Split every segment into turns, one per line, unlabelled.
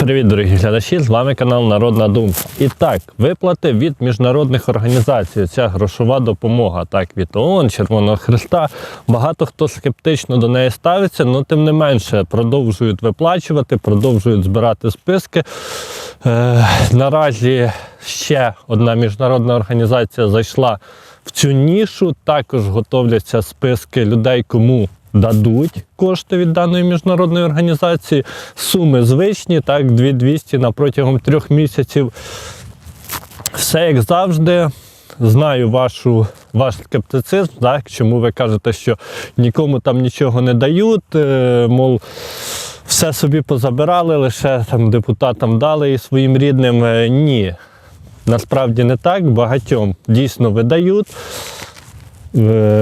Привіт, дорогі глядачі! З вами канал Народна Думка. І так, виплати від міжнародних організацій. Ця грошова допомога, так, від ООН, Червоного Христа. Багато хто скептично до неї ставиться, але тим не менше продовжують виплачувати, продовжують збирати списки. Е, наразі ще одна міжнародна організація зайшла в цю нішу. Також готовляться списки людей, кому дадуть кошти від даної міжнародної організації. Суми звичні, так, 2200 на протягом трьох місяців. Все як завжди. Знаю вашу, ваш скептицизм, так, чому ви кажете, що нікому там нічого не дають, е, мов, все собі позабирали, лише там депутатам дали і своїм рідним. Е, Ні. Насправді не так, багатьом дійсно видають.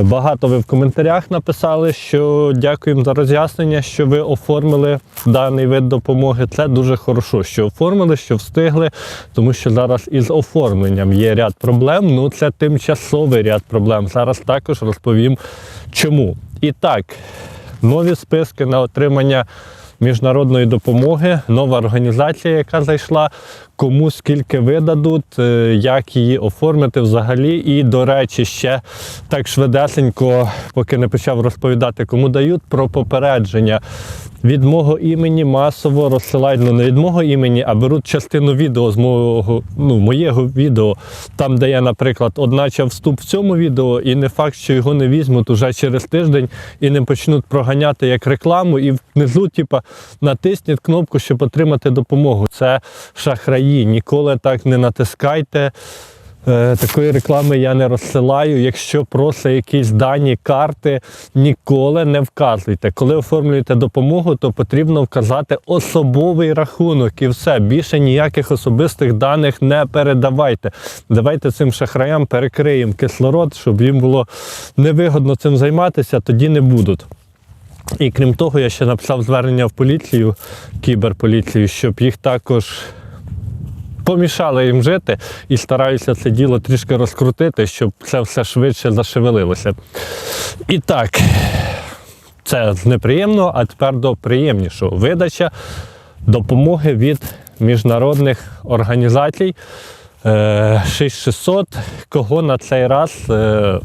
Багато ви в коментарях написали, що дякуємо за роз'яснення, що ви оформили даний вид допомоги. Це дуже хорошо, що оформили, що встигли, тому що зараз із оформленням є ряд проблем. Ну це тимчасовий ряд проблем. Зараз також розповім чому. І так, нові списки на отримання міжнародної допомоги, нова організація, яка зайшла, кому скільки видадуть, е, як її оформити взагалі. І, до речі, ще так швидесенько, поки не почав розповідати, кому дають про попередження. Від мого імені масово розсилають, ну не від мого імені, а беруть частину відео з мого, ну, моєго відео, там, де я, наприклад, одначав вступ в цьому відео, і не факт, що його не візьмуть уже через тиждень і не почнуть проганяти як рекламу, і внизу, типа, натисніть кнопку, щоб отримати допомогу. Це шахраї. Ніколи так не натискайте. Е, Такої реклами я не розсилаю. Якщо просто якісь дані, карти, ніколи не вказуйте. Коли оформлюєте допомогу, то потрібно вказати особовий рахунок і все. Більше ніяких особистих даних не передавайте. Давайте цим шахраям перекриємо кислород, щоб їм було невигодно цим займатися, тоді не будуть. І крім того, я ще написав звернення в поліцію, кіберполіцію, щоб їх також помішали їм жити і стараюся це діло трішки розкрутити, щоб це все швидше зашевелилося. І так, це з неприємного, а тепер до приємнішого. Видача допомоги від міжнародних організацій. Е, 6600, кого на цей раз е,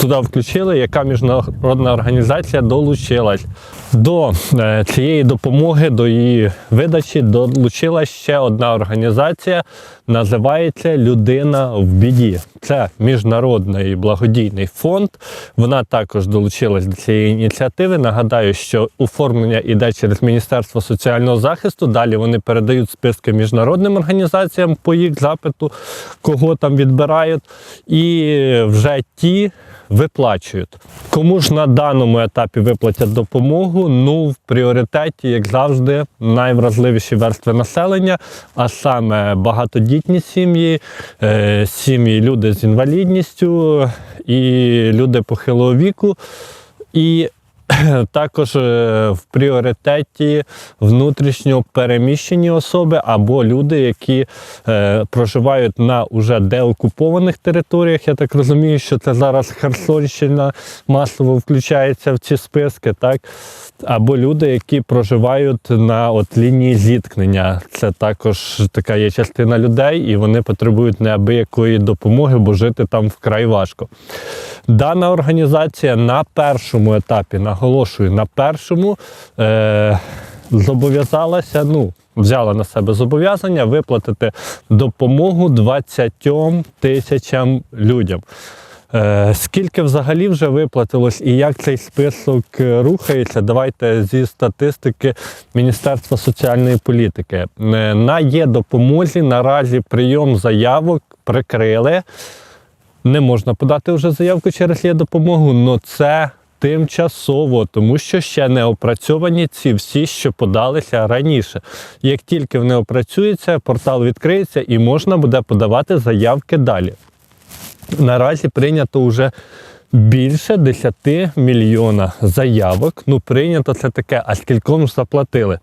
туди включили, яка міжнародна організація долучилась. До е, цієї допомоги, до її видачі долучилась ще одна організація, називається Людина в біді. Це міжнародний благодійний фонд. Вона також долучилась до цієї ініціативи. Нагадаю, що оформлення йде через Міністерство соціального захисту. Далі вони передають списки міжнародним організаціям по їх запиту, кого там відбирають, і вже ті виплачують. Кому ж на даному етапі виплатять допомогу? Ну, в пріоритеті, як завжди, найвразливіші верстви населення, а саме багатодітні сім'ї, е, сім'ї люди з інвалідністю і люди похилого віку. І також е, в пріоритеті внутрішньо переміщені особи або люди, які е, проживають на уже деокупованих територіях. Я так розумію, що це зараз Херсонщина масово включається в ці списки, так? Або люди, які проживають на от лінії зіткнення. Це також така є частина людей, і вони потребують неабиякої допомоги, бо жити там вкрай важко. Дана організація на першому етапі, наголошую, на першому е- зобов'язалася, ну, взяла на себе зобов'язання виплатити допомогу 20 тисячам людям. Е, Скільки взагалі вже виплатилось і як цей список рухається, давайте зі статистики Міністерства соціальної політики. Е, На є допомозі наразі прийом заявок прикрили. Не можна подати вже заявку через є допомогу, але це тимчасово, тому що ще не опрацьовані ці всі, що подалися раніше. Як тільки вони опрацюються, портал відкриється і можна буде подавати заявки далі. Наразі прийнято вже більше 10 мільйона заявок. Ну, прийнято це таке, а скільком заплатили.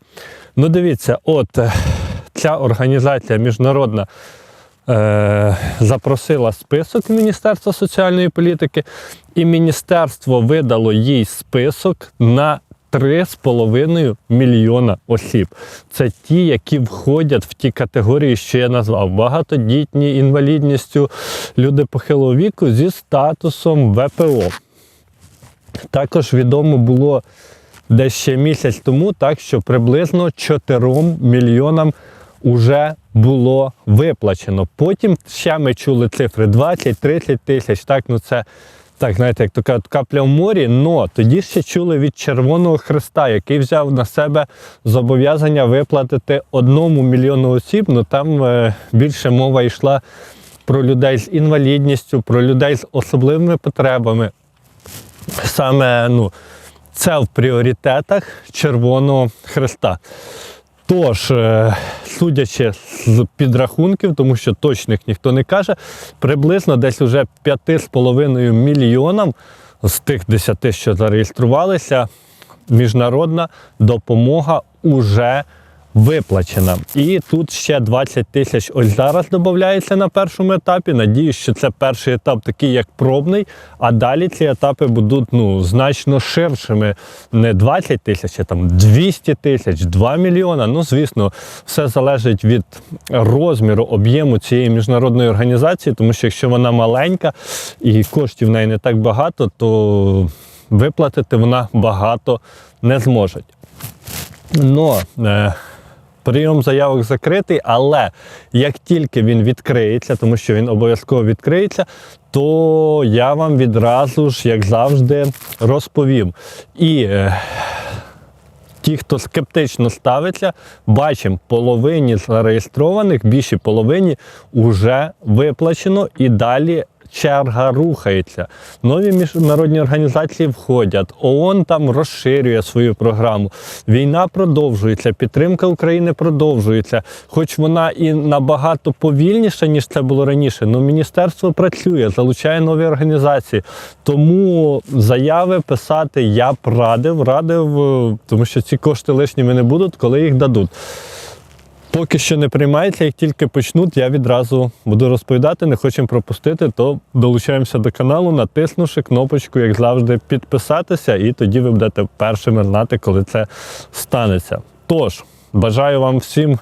Ну, дивіться, от е, ця організація міжнародна е, запросила список Міністерства соціальної політики, і міністерство видало їй список на 3,5 мільйона осіб. Це ті, які входять в ті категорії, що я назвав: багатодітні, інвалідністю, люди похилого віку зі статусом ВПО. Також відомо було десь ще місяць тому, так що приблизно 4 мільйонам уже було виплачено. Потім ще ми чули цифри 20-30 тисяч. Так, ну це так, знаєте, як кажуть, капля в морі. Но тоді ще чули від Червоного Христа, який взяв на себе зобов'язання виплатити одному мільйону осіб. Ну там е, більше мова йшла про людей з інвалідністю, про людей з особливими потребами. Саме ну, це в пріоритетах Червоного Христа. Тож, е, судячи з підрахунків, тому що точних ніхто не каже, приблизно десь уже 5,5 мільйонам з тих 10, що зареєструвалися, міжнародна допомога уже виплачена. І тут ще 20 тисяч ось зараз додається на першому етапі. Надіюсь, що це перший етап такий, як пробний, а далі ці етапи будуть ну, значно ширшими. Не 20 тисяч, а там 200 тисяч, 2 мільйона. Ну, звісно, все залежить від розміру, об'єму цієї міжнародної організації, тому що якщо вона маленька і коштів в неї не так багато, то виплатити вона багато не зможе. Но е, прийом заявок закритий, але як тільки він відкриється, тому що він обов'язково відкриється, то я вам відразу ж, як завжди, розповім. І е, ті, хто скептично ставиться, бачимо, половині зареєстрованих, більшій половині вже виплачено і далі. Черга рухається. Нові міжнародні організації входять. ООН там розширює свою програму. Війна продовжується, підтримка України продовжується. Хоч вона і набагато повільніша, ніж це було раніше, але міністерство працює, залучає нові організації. Тому заяви писати я б радив, радив, е, тому що ці кошти лишніми не будуть, коли їх дадуть. Поки що не приймається, як тільки почнуть, я відразу буду розповідати, не хочемо пропустити, то долучаємося до каналу, натиснувши кнопочку, як завжди, підписатися, і тоді ви будете першими знати, коли це станеться. Тож, бажаю вам всім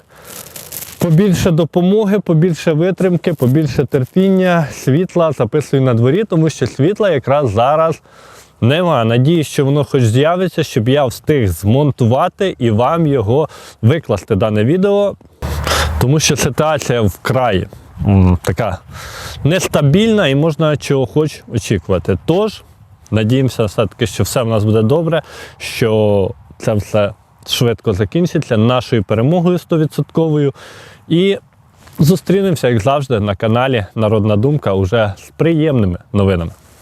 побільше допомоги, побільше витримки, побільше терпіння, світла. Записую на дворі, тому що світла якраз зараз. Нема. Надіюсь, що воно хоч з'явиться, щоб я встиг змонтувати і вам його викласти дане відео. Тому що ситуація вкрай така нестабільна і можна чого хоч очікувати. Тож, надіємося, все-таки, що все в нас буде добре, що це все швидко закінчиться нашою перемогою 100%. І зустрінемося, як завжди, на каналі Народна Думка уже з приємними новинами.